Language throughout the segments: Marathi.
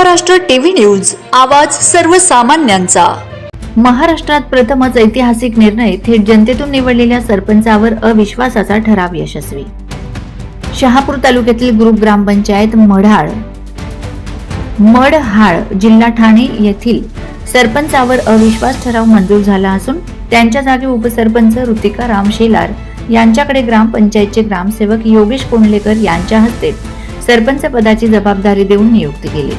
महाराष्ट्र टीव्ही न्यूज आवाज सर्वसामान्यांचा. महाराष्ट्रात प्रथमच ऐतिहासिक निर्णय थेट जनतेतून निवडलेल्या सरपंचावर अविश्वासाचा ठराव यशस्वी. शहापूर तालुक्यातील ग्रुप ग्रामपंचायत मढाळ. मडहाळ जिल्हा ठाणे येथील सरपंचावर अविश्वास ठराव मंजूर झाला असून त्यांच्या जागी उपसरपंच ऋतिका राम शेलार यांच्याकडे ग्रामपंचायतचे ग्रामसेवक योगेश कोंडलेकर यांच्या हस्ते सरपंच पदाची जबाबदारी देऊन नियुक्ती केली.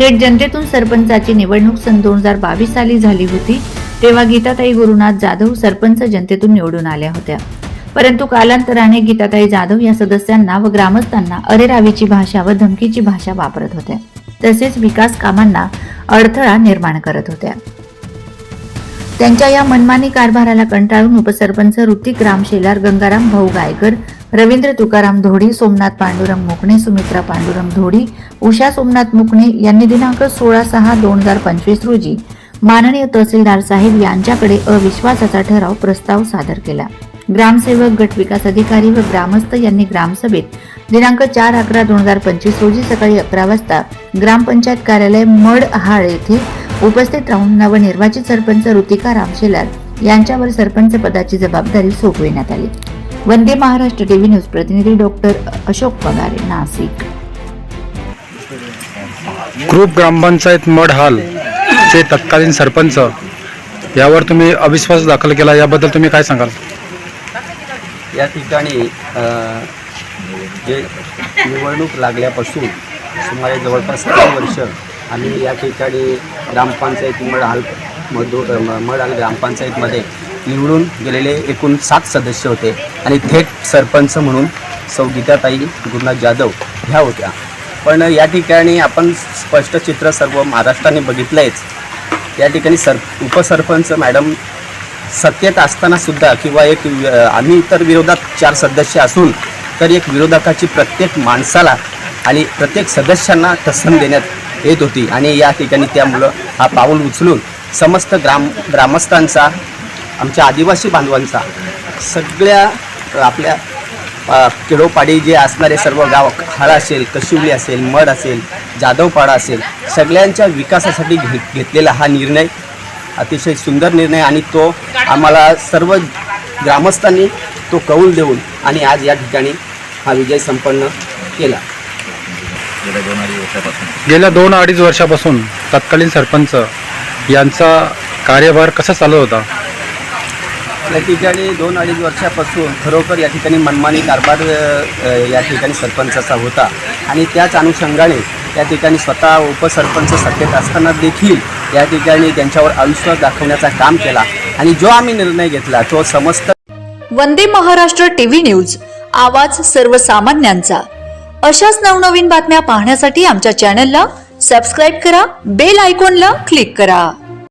थेट जनतेतून सरपंचाची निवडणूक सन दोन हजार बावीस साली झाली होती तेव्हा गीताताई गुरुनाथ जाधव सरपंच जनतेतून निवडून आल्या होत्या. परंतु कालांतराने गीताताई जाधव या सदस्यांना व ग्रामस्थांना अरेरावीची भाषा व धमकीची भाषा वापरत होत्या. तसेच विकास कामांना अडथळा निर्माण करत होत्या. त्यांच्या या मनमानी कारभाराला कंटाळून उपसरपंच ऋतिक राम शेलार गंगाराम भाऊ गायकर रवींद्र तुकाराम धोडी सोमनाथ पांडुरंग मुकणे सुमित्रा पांडुरंग धोडी उषा सोमनाथ मुकणे यांनी दिनांक सोळा सहा दोन हजार पंचवीस रोजी माननीय तहसीलदार साहेब यांच्याकडे अविश्वासाचा ठराव प्रस्ताव सादर केला. ग्रामसेवक गट विकास अधिकारी व ग्रामस्थ यांनी ग्रामसभेत दिनांक चार अकरा दोन हजार पंचवीस रोजी सकाळी अकरा वाजता ग्रामपंचायत कार्यालय मडहाळ येथे उपस्थित राहून नवनिर्वाचित सरपंच ऋतिका रामशेलार यांच्यावर सरपंच पदाची जबाबदारी सोपविण्यात आली. वंदे महाराष्ट्र टीव्ही न्यूज प्रतिनिधी डॉक्टर अशोक पगारे नाशिक. ग्रुप ग्रामपंचायत मढहाल चे तत्कालीन सरपंच यावर तुम्ही अविश्वास दाखल केला याबद्दल तुम्ही काय सांगाल? या ठिकाणी अ, जे निवडणूक लागल्यापासून सुमारे जवळपास तीन वर्ष आम्ही या ठिकाणी ग्रामपंचायत मडाल मधू मडाल ग्रामपंचायतमध्ये निवडून गेलेले एकूण सात सदस्य होते आणि थेट सरपंच म्हणून सौ गीताताई गुरुनाथ जाधव ह्या होत्या. पण या ठिकाणी आपण स्पष्ट चित्र सर्व महाराष्ट्राने बघितलं आहेच या ठिकाणी सर उपसरपंच मॅडम सत्तेत असतानासुद्धा किंवा एक आम्ही तर विरोधात चार सदस्य असून तर एक विरोधकाची प्रत्येक माणसाला आणि प्रत्येक सदस्यांना टसन देण्यात येत होती. आणि या ठिकाणी त्यामुळं हा पाऊल उचलून समस्त ग्राम ग्रामस्थांचा आमच्या आदिवासी बांधवांचा सगळ्या आपल्या किडोपाडी जे असणारे सर्व गाव हाळा असेल कशिवली असेल मड असेल जाधवपाडा असेल सगळ्यांच्या विकासासाठी घे घेतलेला हा निर्णय अतिशय सुंदर निर्णय आणि तो आम्हाला सर्व ग्रामस्थांनी तो कौल देऊन आणि आज या ठिकाणी हा विजय संपन्न केला. गेल्या दोन अडीच वर्षापासून तत्कालीन सरपंच यांचा कार्यभार कसा चालू होता? या ठिकाणी दोन अडीच वर्षापासून खरोखर या ठिकाणी मनमानी कारभार या ठिकाणी सरपंचाचा होता. आणि त्याच अनुषंगाने त्या ठिकाणी स्वतः उपसरपंच सत्तेत असताना देखील या ठिकाणी त्यांच्यावर अविश्वास दाखवण्याचा काम केला. आणि जो आम्ही निर्णय घेतला तो समस्त वंदे महाराष्ट्र टीव्ही न्यूज आवाज सर्वसामान्यांचा. अशाच नवनवीन बातम्या पाहण्यासाठी आमच्या चॅनलला सबस्क्राईब करा बेल आयकॉनला क्लिक करा.